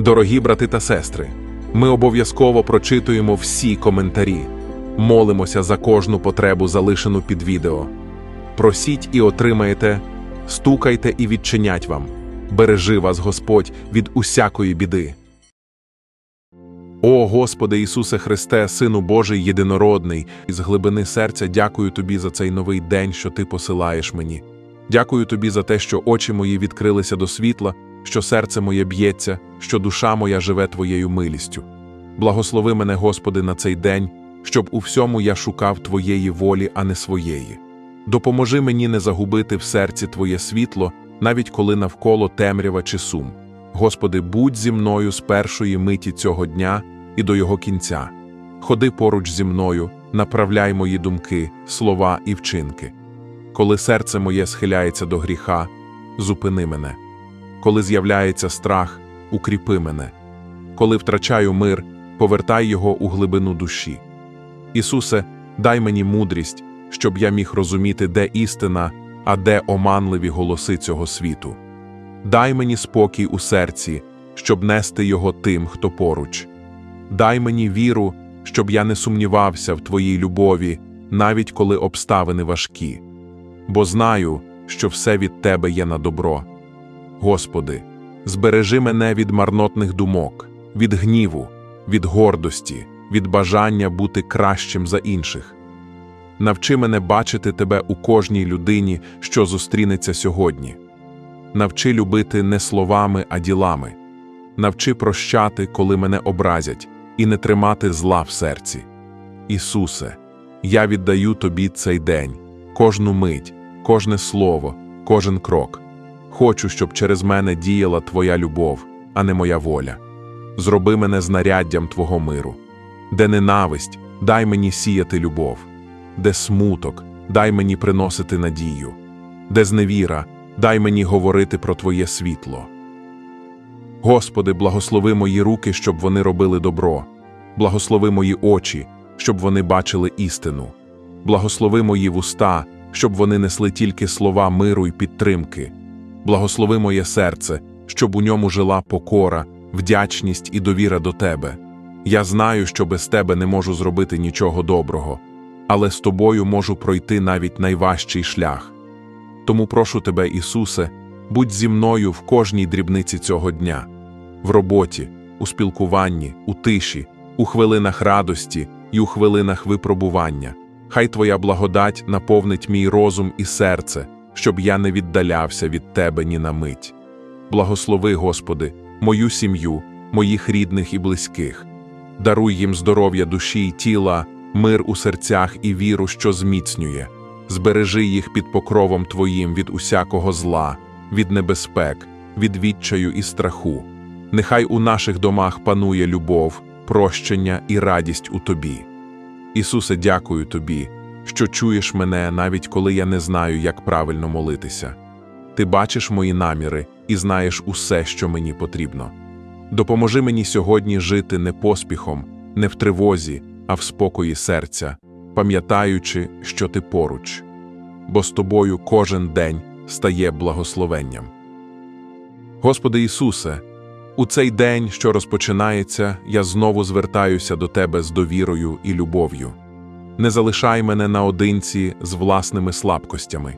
Дорогі брати та сестри, ми обов'язково прочитуємо всі коментарі, молимося за кожну потребу, залишену під відео. Просіть і отримаєте, стукайте і відчинять вам. Бережи вас Господь від усякої біди. О Господи Ісусе Христе, Сину Божий єдинородний, із глибини серця дякую Тобі за цей новий день, що Ти посилаєш мені. Дякую Тобі за те, що очі мої відкрилися до світла, що серце моє б'ється, що душа моя живе Твоєю милістю. Благослови мене, Господи, на цей день, щоб у всьому я шукав Твоєї волі, а не своєї. Допоможи мені не загубити в серці Твоє світло, навіть коли навколо темрява чи сум. Господи, будь зі мною з першої миті цього дня і до його кінця. Ходи поруч зі мною, направляй мої думки, слова і вчинки. Коли серце моє схиляється до гріха, зупини мене. Коли з'являється страх, укріпи мене. Коли втрачаю мир, повертай його у глибину душі. Ісусе, дай мені мудрість, щоб я міг розуміти, де істина, а де оманливі голоси цього світу. Дай мені спокій у серці, щоб нести його тим, хто поруч. Дай мені віру, щоб я не сумнівався в Твоїй любові, навіть коли обставини важкі. Бо знаю, що все від Тебе є на добро. Господи, збережи мене від марнотних думок, від гніву, від гордості, від бажання бути кращим за інших. Навчи мене бачити Тебе у кожній людині, що зустрінеться сьогодні. Навчи любити не словами, а ділами. Навчи прощати, коли мене образять, і не тримати зла в серці. Ісусе, я віддаю Тобі цей день, кожну мить, кожне слово, кожен крок. Хочу, щоб через мене діяла Твоя любов, а не моя воля. Зроби мене знаряддям Твого миру. Де ненависть, дай мені сіяти любов, де смуток, дай мені приносити надію, де зневіра, дай мені говорити про Твоє світло. Господи, благослови мої руки, щоб вони робили добро, благослови мої очі, щоб вони бачили істину, благослови мої вуста, щоб вони несли тільки слова миру й підтримки, благослови моє серце, щоб у ньому жила покора, вдячність і довіра до Тебе. Я знаю, що без Тебе не можу зробити нічого доброго, але з Тобою можу пройти навіть найважчий шлях. Тому прошу Тебе, Ісусе, будь зі мною в кожній дрібниці цього дня, в роботі, у спілкуванні, у тиші, у хвилинах радості і у хвилинах випробування. Хай Твоя благодать наповнить мій розум і серце, щоб я не віддалявся від Тебе ні на мить. Благослови, Господи, мою сім'ю, моїх рідних і близьких. Даруй їм здоров'я душі й тіла, мир у серцях і віру, що зміцнює. Збережи їх під покровом Твоїм від усякого зла, від небезпек, від відчаю і страху. Нехай у наших домах панує любов, прощення і радість у Тобі. Ісусе, дякую Тобі, що чуєш мене, навіть коли я не знаю, як правильно молитися. Ти бачиш мої наміри і знаєш усе, що мені потрібно. Допоможи мені сьогодні жити не поспіхом, не в тривозі, а в спокої серця, пам'ятаючи, що ти поруч, бо з тобою кожен день стає благословенням. Господи Ісусе, у цей день, що розпочинається, я знову звертаюся до Тебе з довірою і любов'ю. Не залишай мене наодинці з власними слабкостями.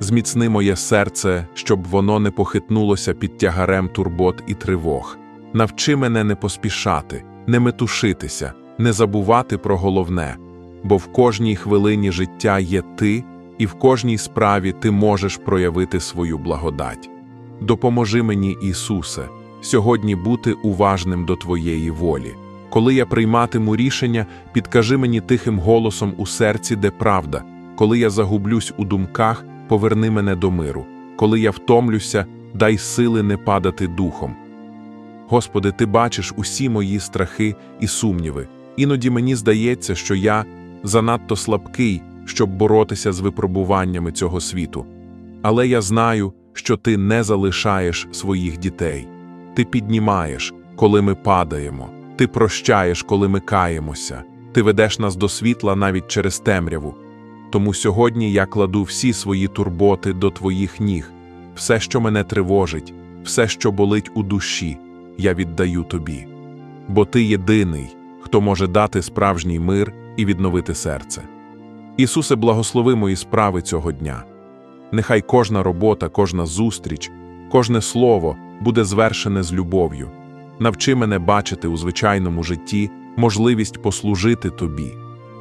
Зміцни моє серце, щоб воно не похитнулося під тягарем турбот і тривог. Навчи мене не поспішати, не метушитися, не забувати про головне, бо в кожній хвилині життя є ти, і в кожній справі ти можеш проявити свою благодать. Допоможи мені, Ісусе, сьогодні бути уважним до Твоєї волі. Коли я прийматиму рішення, підкажи мені тихим голосом у серці, де правда. Коли я загублюсь у думках, поверни мене до миру. Коли я втомлюся, дай сили не падати духом. Господи, Ти бачиш усі мої страхи і сумніви. Іноді мені здається, що я занадто слабкий, щоб боротися з випробуваннями цього світу. Але я знаю, що ти не залишаєш своїх дітей. Ти піднімаєш, коли ми падаємо, ти прощаєш, коли ми каємося, ти ведеш нас до світла навіть через темряву. Тому сьогодні я кладу всі свої турботи до твоїх ніг, все, що мене тривожить, все, що болить у душі. я віддаю тобі. Бо ти єдиний, хто може дати справжній мир і відновити серце. Ісусе, благослови мої справи цього дня. Нехай кожна робота, кожна зустріч, кожне слово буде звершене з любов'ю. Навчи мене бачити у звичайному житті можливість послужити тобі.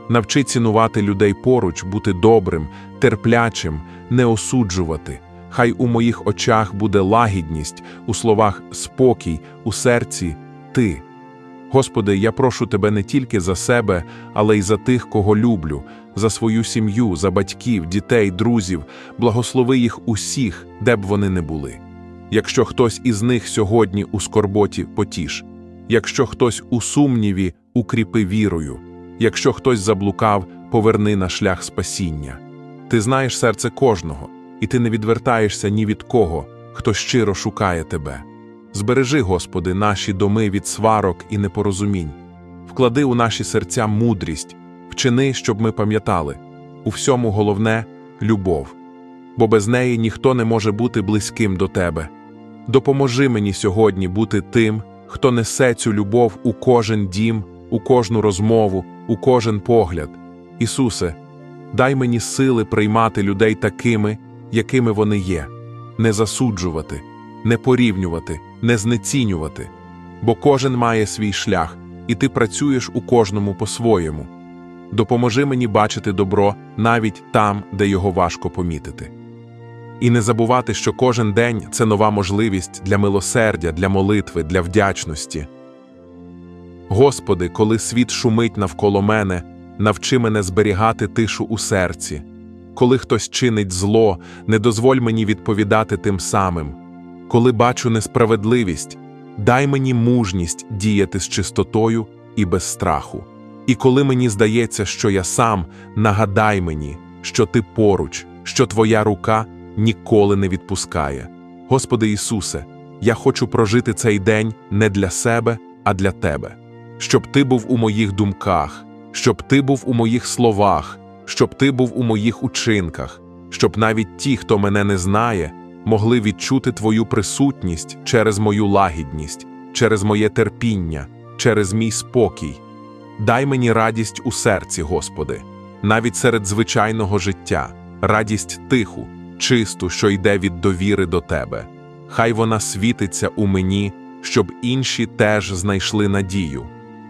Навчи цінувати людей поруч, бути добрим, терплячим, не осуджувати. Хай у моїх очах буде лагідність, у словах спокій, у серці ти. Господи, я прошу Тебе не тільки за себе, але й за тих, кого люблю, за свою сім'ю, за батьків, дітей, друзів, благослови їх усіх, де б вони не були. Якщо хтось із них сьогодні у скорботі потіш, якщо хтось у сумніві, укріпи вірою, якщо хтось заблукав, поверни на шлях спасіння. Ти знаєш серце кожного, і ти не відвертаєшся ні від кого, хто щиро шукає тебе. Збережи, Господи, наші доми від сварок і непорозумінь, вклади у наші серця мудрість, вчини, щоб ми пам'ятали у всьому головне любов, бо без неї ніхто не може бути близьким до Тебе. Допоможи мені сьогодні бути тим, хто несе цю любов у кожен дім, у кожну розмову, у кожен погляд. Ісусе, дай мені сили приймати людей такими, якими вони є, не засуджувати, не порівнювати, не знецінювати, бо кожен має свій шлях, і ти працюєш у кожному по-своєму. Допоможи мені бачити добро навіть там, де його важко помітити. І не забувати, що кожен день це нова можливість для милосердя, для молитви, для вдячності. Господи, коли світ шумить навколо мене, навчи мене зберігати тишу у серці. Коли хтось чинить зло, не дозволь мені відповідати тим самим. Коли бачу несправедливість, дай мені мужність діяти з чистотою і без страху. І коли мені здається, що я сам, нагадай мені, що ти поруч, що твоя рука ніколи не відпускає. Господи Ісусе, я хочу прожити цей день не для себе, а для Тебе, щоб Ти був у моїх думках, щоб Ти був у моїх словах, щоб Ти був у моїх учинках, щоб навіть ті, хто мене не знає, могли відчути Твою присутність через мою лагідність, через моє терпіння, через мій спокій. Дай мені радість у серці, Господи, навіть серед звичайного життя, радість тиху, чисту, що йде від довіри до Тебе. Хай вона світиться у мені, щоб інші теж знайшли надію,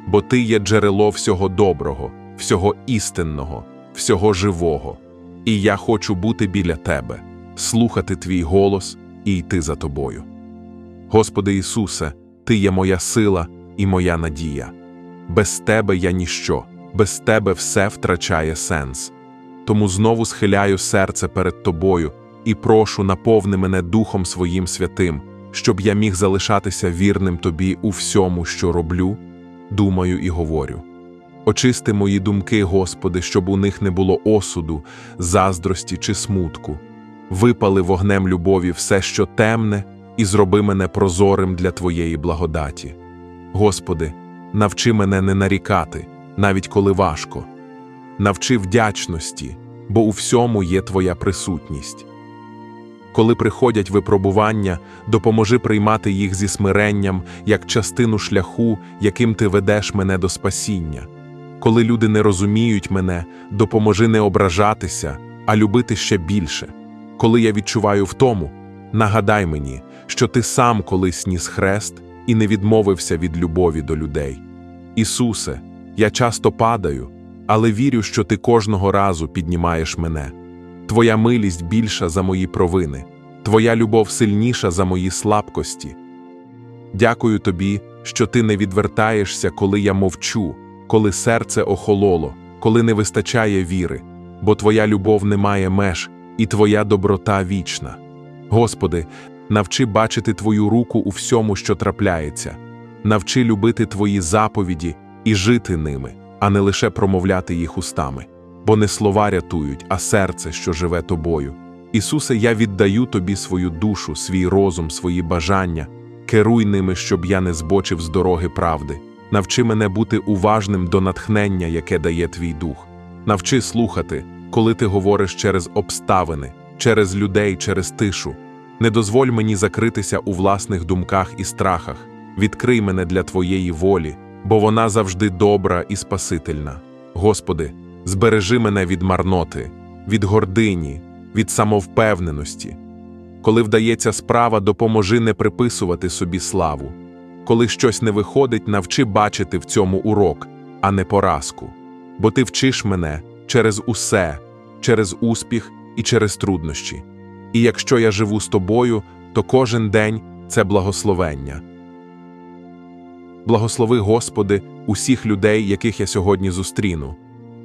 бо Ти є джерело всього доброго, всього істинного, всього живого. І я хочу бути біля Тебе, слухати Твій голос і йти за Тобою. Господи Ісусе, Ти є моя сила і моя надія. Без Тебе я ніщо, без Тебе все втрачає сенс. Тому знову схиляю серце перед Тобою і прошу наповни мене Духом Своїм святим, щоб я міг залишатися вірним Тобі у всьому, що роблю, думаю і говорю. Очисти мої думки, Господи, щоб у них не було осуду, заздрості чи смутку. Випали вогнем любові все, що темне, і зроби мене прозорим для Твоєї благодаті. Господи, навчи мене не нарікати, навіть коли важко. Навчи вдячності, бо у всьому є Твоя присутність. Коли приходять випробування, допоможи приймати їх зі смиренням як частину шляху, яким ти ведеш мене до спасіння. Коли люди не розуміють мене, допоможи не ображатися, а любити ще більше. Коли я відчуваю втому, нагадай мені, що ти сам колись ніс хрест і не відмовився від любові до людей. Ісусе, я часто падаю, але вірю, що ти кожного разу піднімаєш мене. Твоя милість більша за мої провини, Твоя любов сильніша за мої слабкості. Дякую тобі, що ти не відвертаєшся, коли я мовчу, коли серце охололо, коли не вистачає віри, бо Твоя любов не має меж, і Твоя доброта вічна. Господи, навчи бачити Твою руку у всьому, що трапляється, навчи любити Твої заповіді і жити ними, а не лише промовляти їх устами, бо не слова рятують, а серце, що живе тобою. Ісусе, я віддаю Тобі свою душу, свій розум, свої бажання, керуй ними, щоб я не збочив з дороги правди. Навчи мене бути уважним до натхнення, яке дає твій дух. Навчи слухати, коли ти говориш через обставини, через людей, через тишу. Не дозволь мені закритися у власних думках і страхах. відкрий мене для Твоєї волі, бо вона завжди добра і спасительна. Господи, збережи мене від марноти, від гордині, від самовпевненості. Коли вдається справа, допоможи не приписувати собі славу. Коли щось не виходить, навчи бачити в цьому урок, а не поразку. Бо ти вчиш мене через усе, через успіх і через труднощі. І якщо я живу з тобою, то кожен день це благословення. Благослови, Господи, усіх людей, яких я сьогодні зустріну,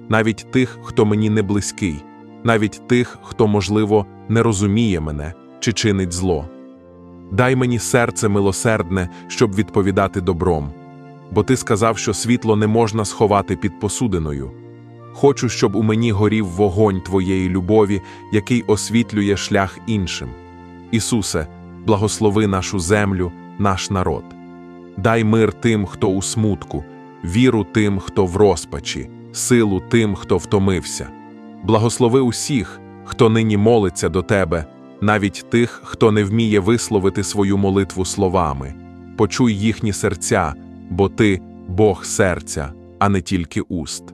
навіть тих, хто мені не близький, навіть тих, хто, можливо, не розуміє мене чи чинить зло. Дай мені серце милосердне, щоб відповідати добром, бо ти сказав, що світло не можна сховати під посудиною. Хочу, щоб у мені горів вогонь Твоєї любові, який освітлює шлях іншим. Ісусе, благослови нашу землю, наш народ. Дай мир тим, хто у смутку, віру тим, хто в розпачі, силу тим, хто втомився. Благослови усіх, хто нині молиться до Тебе, навіть тих, хто не вміє висловити свою молитву словами. Почуй їхні серця, бо Ти Бог серця, а не тільки уст.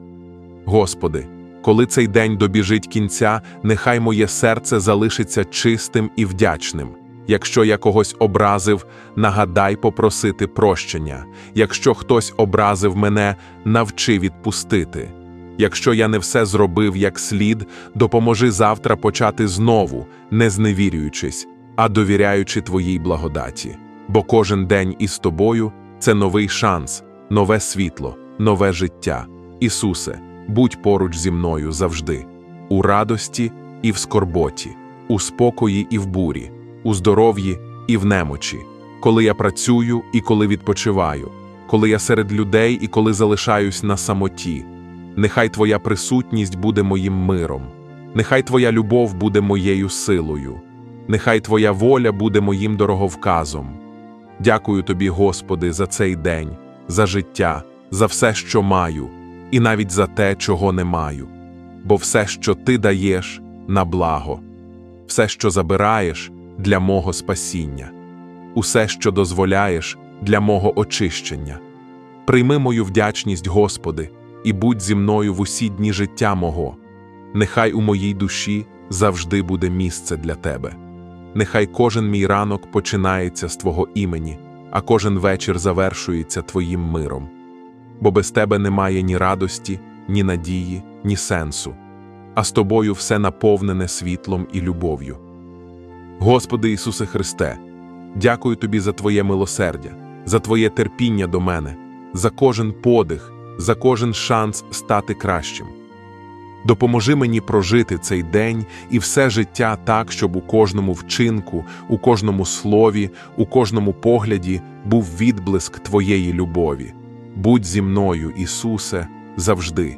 Господи, коли цей день добіжить кінця, нехай моє серце залишиться чистим і вдячним. Якщо я когось образив, нагадай попросити прощення. Якщо хтось образив мене, навчи відпустити. Якщо я не все зробив як слід, допоможи завтра почати знову, не зневірюючись, а довіряючи Твоїй благодаті. Бо кожен день із тобою це новий шанс, нове світло, нове життя. Ісусе, будь поруч зі мною завжди, у радості і в скорботі, у спокої і в бурі, у здоров'ї і в немочі, коли я працюю і коли відпочиваю, коли я серед людей і коли залишаюсь на самоті. Нехай Твоя присутність буде моїм миром, нехай Твоя любов буде моєю силою, нехай Твоя воля буде моїм дороговказом. Дякую Тобі, Господи, за цей день, за життя, за все, що маю, і навіть за те, чого не маю. Бо все, що Ти даєш, на благо, все, що забираєш, для мого спасіння, усе, що дозволяєш, для мого очищення. Прийми мою вдячність, Господи, і будь зі мною в усі дні життя мого. Нехай у моїй душі завжди буде місце для Тебе. Нехай кожен мій ранок починається з Твого імені, а кожен вечір завершується Твоїм миром. Бо без Тебе немає ні радості, ні надії, ні сенсу, а з Тобою все наповнене світлом і любов'ю. Господи Ісусе Христе, дякую Тобі за Твоє милосердя, за Твоє терпіння до мене, за кожен подих, за кожен шанс стати кращим. Допоможи мені прожити цей день і все життя так, щоб у кожному вчинку, у кожному слові, у кожному погляді був відблиск Твоєї любові. Будь зі мною, Ісусе, завжди.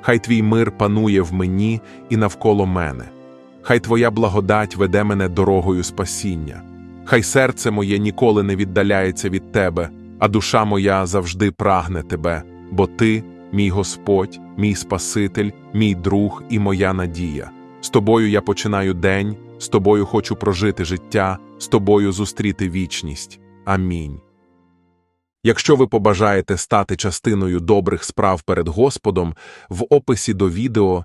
Хай Твій мир панує в мені і навколо мене. Хай Твоя благодать веде мене дорогою спасіння. Хай серце моє ніколи не віддаляється від Тебе, а душа моя завжди прагне Тебе, бо Ти, мій Господь, мій Спаситель, мій друг і моя надія. З тобою я починаю день, з тобою хочу прожити життя, з тобою зустріти вічність. Амінь. Якщо ви побажаєте стати частиною добрих справ перед Господом, в описі до відео